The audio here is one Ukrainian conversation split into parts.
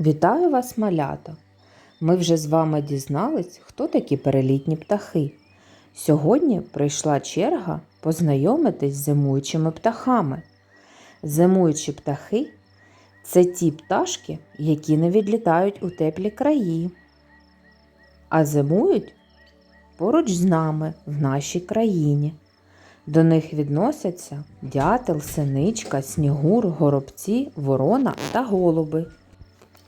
Вітаю вас, малята! Ми вже з вами дізнались, хто такі перелітні птахи. Сьогодні прийшла черга познайомитись з зимуючими птахами. Зимуючі птахи це ті пташки, які не відлітають у теплі краї, а зимують поруч з нами в нашій країні. До них відносяться дятел, синичка, снігур, горобці, ворона та голуби.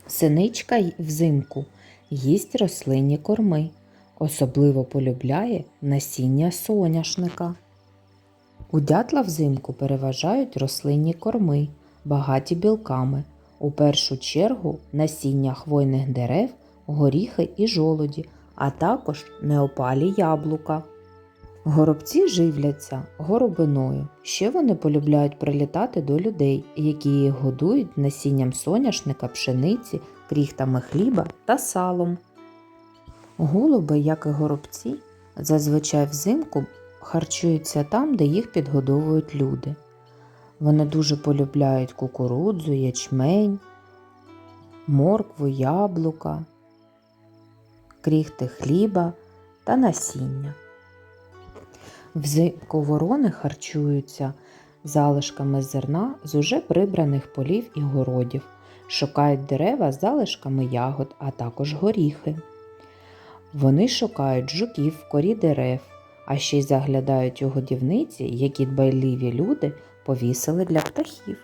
Синичка взимку їсть рослинні корми, особливо полюбляє насіння соняшника. У дятла взимку переважають рослинні корми, багаті білками, у першу чергу насіння хвойних дерев, горіхи і жолоді, а також неопалі яблука. Горобці живляться горобиною. Ще вони полюбляють прилітати до людей, які їх годують насінням соняшника, пшениці, кріхтами хліба та салом. Голуби, як і горобці, зазвичай взимку харчуються там, де їх підгодовують люди. Вони дуже полюбляють кукурудзу, ячмень, моркву, яблука, кріхти хліба та насіння. Взимку ворони харчуються залишками зерна з уже прибраних полів і городів, шукають дерева з залишками ягод, а також горіхи. Вони шукають жуків в корі дерев, а ще й заглядають у годівниці, які дбайливі люди повісили для птахів.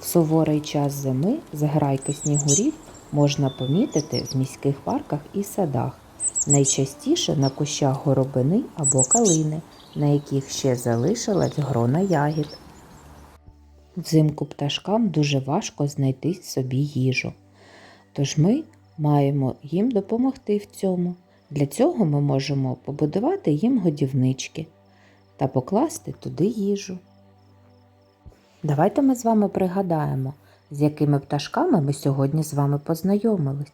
В суворий час зими зграйки снігурів можна помітити в міських парках і садах найчастіше на кущах горобини або калини, на яких ще залишилась грона ягід. Взимку пташкам дуже важко знайти собі їжу, тож ми маємо їм допомогти в цьому. Для цього ми можемо побудувати їм годівнички та покласти туди їжу. Давайте ми з вами пригадаємо, з якими пташками ми сьогодні з вами познайомились.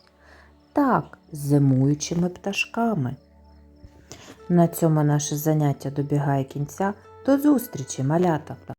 Так, з зимуючими пташками. На цьому наше заняття добігає кінця. До зустрічі, малята!